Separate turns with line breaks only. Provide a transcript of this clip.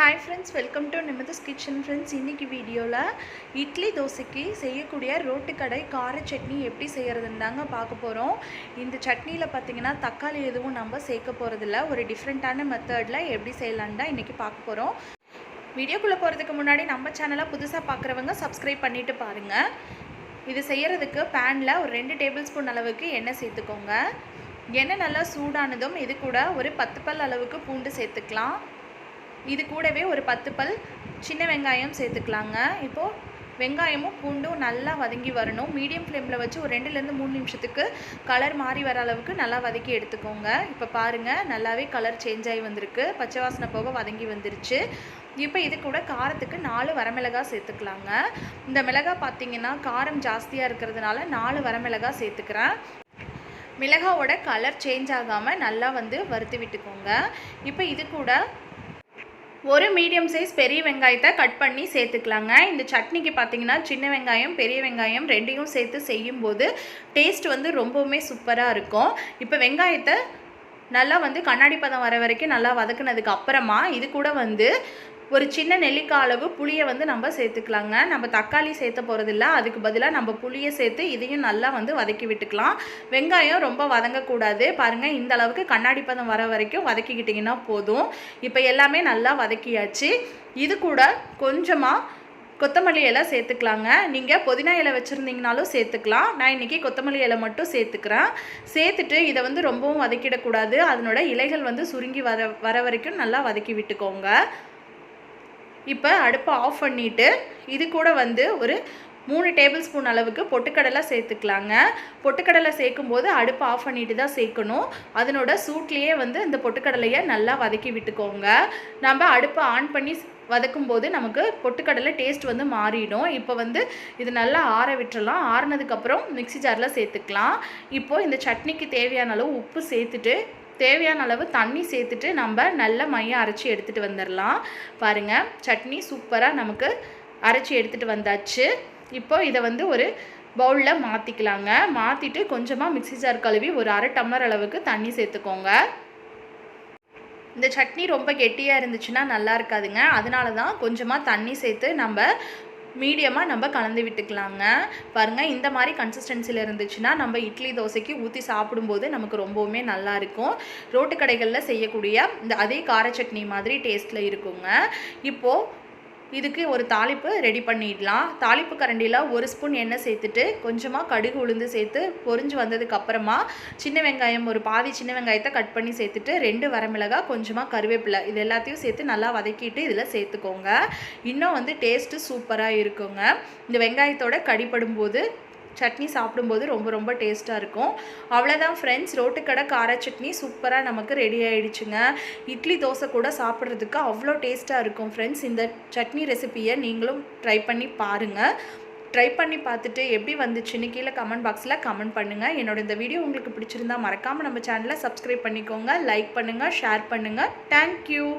Hi friends welcome to Nimitha's kitchen friends இன்றைக்கி வீடியோவில் இட்லி தோசைக்கு செய்யக்கூடிய ரோட்டுக்கடை கார சட்னி எப்படி செய்கிறதுன்னு தாங்க பார்க்க போகிறோம் இந்த சட்னியில் பார்த்தீங்கன்னா தக்காளி எதுவும் நம்ம சேர்க்க போகிறதில்ல ஒரு டிஃப்ரெண்ட்டான மெத்தடில் எப்படி செய்யலான்னு தான் இன்றைக்கி பார்க்க போகிறோம் வீடியோக்குள்ளே போகிறதுக்கு முன்னாடி நம்ம சேனலை புதுசாக பார்க்குறவங்க சப்ஸ்கிரைப் பண்ணிவிட்டு பாருங்கள் இது செய்கிறதுக்கு பேனில் ஒரு ரெண்டு டேபிள் ஸ்பூன் அளவுக்கு எண்ணெய் சேர்த்துக்கோங்க. எண்ணெய் நல்லா சூடானதும் இது கூட ஒரு பத்து பல் அளவுக்கு பூண்டு சேர்த்துக்கலாம். இது கூடவே ஒரு பத்து பல் சின்ன வெங்காயம் சேர்த்துக்கலாங்க. இப்போது வெங்காயமும் பூண்டும் நல்லா வதங்கி வரணும். மீடியம் ஃப்ளேமில் வச்சு ஒரு ரெண்டுலேருந்து மூணு நிமிஷத்துக்கு கலர் மாறி வர அளவுக்கு நல்லா வதக்கி எடுத்துக்கோங்க. இப்போ பாருங்கள் நல்லாவே கலர் சேஞ்ச் ஆகி வந்திருக்கு. பச்சை வாசனை போக வதங்கி வந்துருச்சு. இப்போ இது கூட காரத்துக்கு நாலு வரமிளகாய் சேர்த்துக்கலாங்க. இந்த மிளகாய் பார்த்தீங்கன்னா காரம் ஜாஸ்தியாக இருக்கிறதுனால நாலு வரமிளகாய் சேர்த்துக்கிறேன். மிளகாவோட கலர் சேஞ்ச் ஆகாமல் நல்லா வந்து வறுத்து விட்டுக்கோங்க. இப்போ இது கூட ஒரு மீடியம் சைஸ் பெரிய வெங்காயத்தை கட் பண்ணி சேர்த்துக்கலாங்க. இந்த சட்னிக்கு பார்த்தீங்கன்னா சின்ன வெங்காயம் பெரிய வெங்காயம் ரெண்டையும் சேர்த்து செய்யும்போது டேஸ்ட் வந்து ரொம்பவுமே சூப்பராக இருக்கும். இப்போ வெங்காயத்தை நல்லா வந்து கண்ணாடி பதம் வர வரைக்கும் நல்லா வதக்குனதுக்கு அப்புறமா இது கூட வந்து ஒரு சின்ன நெல்லிக்காய் அளவு புளியை வந்து நம்ம சேர்த்துக்கலாங்க. நம்ம தக்காளி சேர்த்த போகிறதில்ல அதுக்கு பதிலாக நம்ம புளியை சேர்த்து இதையும் நல்லா வந்து வதக்கி விட்டுக்கலாம். வெங்காயம் ரொம்ப வதங்கக்கூடாது. பாருங்கள் இந்த அளவுக்கு கண்ணாடி பதம் வர வரைக்கும் வதக்கிக்கிட்டிங்கன்னா போதும். இப்போ எல்லாமே நல்லா வதக்கியாச்சு. இது கூட கொஞ்சமாக கொத்தமல்லி இலை சேர்த்துக்கலாங்க. நீங்கள் புதினா இலை வச்சுருந்தீங்கனாலும் சேர்த்துக்கலாம். நான் இன்றைக்கி கொத்தமல்லி இலை மட்டும் சேர்த்துக்கிறேன். சேர்த்துட்டு இதை வந்து ரொம்பவும் வதக்கிடக்கூடாது. அதனோட இலைகள் வந்து சுருங்கி வர வர வரைக்கும் நல்லா வதக்கி விட்டுக்கோங்க. இப்போ அடுப்பை ஆஃப் பண்ணிவிட்டு இது கூட வந்து ஒரு மூணு டேபிள் ஸ்பூன் அளவுக்கு பொட்டுக்கடலை சேர்த்துக்கலாங்க. பொட்டுக்கடலை சேர்க்கும்போது அடுப்பை ஆஃப் பண்ணிட்டு தான் சேர்க்கணும். அதனோட சூட்லேயே வந்து இந்த பொட்டுக்கடலையை நல்லா வதக்கி விட்டுக்கோங்க. நம்ம அடுப்பை ஆன் பண்ணி வதக்கும்போது நமக்கு பொட்டுக்கடலை டேஸ்ட் வந்து மாறிடும். இப்போ வந்து இது நல்லா ஆற விட்டுறலாம். ஆறினதுக்கப்புறம் மிக்சி ஜாரில் சேர்த்துக்கலாம். இப்போது இந்த சட்னிக்கு தேவையான அளவு உப்பு சேர்த்துட்டு தேவையான அளவு தண்ணி சேர்த்துட்டு நம்ம நல்ல மையம் அரைச்சி எடுத்துகிட்டு வந்துடலாம் பாருங்கள் சட்னி சூப்பராக நமக்கு அரைச்சி எடுத்துகிட்டு வந்தாச்சு. இப்போ இதை வந்து ஒரு பவுலில் மாற்றிக்கலாங்க மாற்றிட்டு கொஞ்சமாக மிக்சி ஜார் கழுவி ஒரு அரை டம்ளர் அளவுக்கு தண்ணி சேர்த்துக்கோங்க. இந்த சட்னி ரொம்ப கெட்டியாக இருந்துச்சுன்னா நல்லா இருக்காதுங்க. அதனால தான் கொஞ்சமாக தண்ணி சேர்த்து நம்ம மீடியமாக நம்ம கலந்து விட்டுக்கலாங்க. பாருங்கள் இந்த மாதிரி கன்சிஸ்டன்சியில் இருந்துச்சுன்னா நம்ம இட்லி தோசைக்கு ஊற்றி சாப்பிடும்போது நமக்கு ரொம்பவுமே நல்லா இருக்கும். ரோட்டு கடைகளில் செய்யக்கூடிய இந்த அதே கார சட்னி மாதிரி டேஸ்ட்டில் இருக்குங்க. இப்போது இதுக்கு ஒரு தாளிப்பு ரெடி பண்ணிடலாம். தாளிப்பு கரண்டியில் ஒரு ஸ்பூன் எண்ணெய் சேர்த்துட்டு கொஞ்சமாக கடுகு உளுந்து சேர்த்து பொறிஞ்சு வந்ததுக்கப்புறமா சின்ன வெங்காயம் ஒரு பாதி சின்ன வெங்காயத்தை கட் பண்ணி சேர்த்துட்டு ரெண்டு வரமிளகாய் கொஞ்சமாக கருவேப்பிலை இது எல்லாத்தையும் சேர்த்து நல்லா வதக்கிட்டு இதில் சேர்த்துக்கோங்க. இன்னும் வந்து டேஸ்ட்டு சூப்பராக இருக்குங்க. இந்த வெங்காயத்தோட கடிப்படும் போது சட்னி சாப்பிடும்போது ரொம்ப ரொம்ப டேஸ்ட்டாக இருக்கும். அவ்வளோதான் ஃப்ரெண்ட்ஸ் ரோட்டுக்கடை கார சட்னி சூப்பராக நமக்கு ரெடி ஆகிடுச்சுங்க இட்லி தோசை கூட சாப்பிட்றதுக்கு அவ்வளோ டேஸ்ட்டாக இருக்கும் ஃப்ரெண்ட்ஸ் இந்த சட்னி ரெசிப்பியை நீங்களும் ட்ரை பண்ணி பாருங்கள் ட்ரை பண்ணி பார்த்துட்டு எப்படி வந்துச்சுன்னு கீழே கமெண்ட் பாக்ஸில் கமெண்ட் பண்ணுங்கள் என்னோட இந்த வீடியோ உங்களுக்கு பிடிச்சிருந்தா மறக்காமல் நம்ம சேனலை சப்ஸ்கிரைப் பண்ணிக்கோங்க. லைக் பண்ணுங்கள் ஷேர் பண்ணுங்கள் தேங்க்யூ